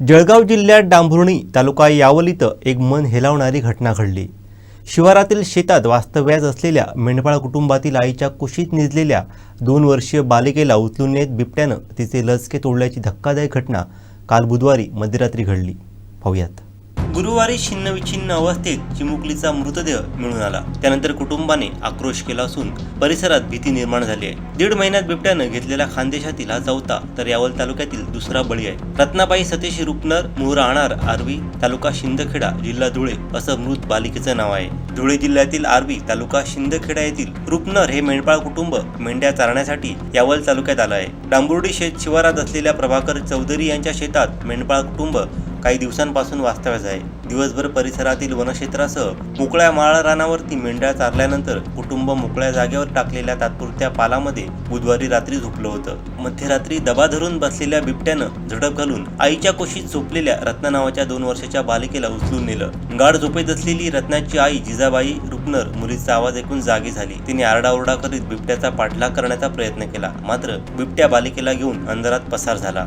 जळगाव जिल्ह्यात डांभुर्णी तालुका यावल इथं एक मन हेलावणारी घटना घडली. शिवारातील शेतात वास्तव्यास असलेल्या मेंढपाळ कुटुंबातील आईच्या कुशीत निजलेल्या दोन वर्षीय बालिकेला उचलून नेत बिबट्यानं तिचे लचके तोडल्याची धक्कादायक घटना काल बुधवारी मध्यरात्री घडली. पाहूयात. गुरुवारी छिन्नविछिन्न अवस्थेत चिमुकलीचा मृतदेह मिळून आला. त्यानंतर कुटुंबाने आक्रोश केला असून परिसरात भीती निर्माण झाली आहे. दीड महिन्यात बिबट्यानं घेतलेला खानदेशातील हा चौथा तर यावल तालुक्यातील दुसरा बळी आहे. रत्नाबाई सतीश रुपनर मूळ राहणार आर्वी तालुका शिंदखेडा जिल्हा धुळे असं मृत बालिकेचं नाव आहे. धुळे जिल्ह्यातील आर्वी तालुका शिंदखेडा येथील रुपनर हे मेंढपाळ कुटुंब मेंढ्या चारण्यासाठी यावल तालुक्यात आलं आहे. डांबुर्डी शेत शिवारात असलेल्या प्रभाकर चौधरी यांच्या शेतात मेंढपाळ कुटुंब काही दिवसांपासून वास्तव्यास आहे. दिवसभर परिसरातील वनक्षेत्रासह मोकळ्या माळरानावरती मेंढ्या चारल्यानंतर कुटुंब मोकळ्या जागेवर टाकलेल्या तात्पुरत्या पालामध्ये बुधवारी रात्री झोपलं होतं. मध्यरात्री दबा धरून बसलेल्या बिबट्यानं झडप घालून आईच्या कुशीत झोपलेल्या रत्ना नावाच्या दोन वर्षाच्या बालिकेला उचलून नेलं. गाढ झोपेत असलेली रत्नाची आई जिजाबाई रुपनर मुलीचा आवाज ऐकून जागी झाली. तिने आरडाओरडा करीत बिबट्याचा पाठलाग करण्याचा प्रयत्न केला. मात्र बिबट्या बालिकेला घेऊन अंधारात पसार झाला.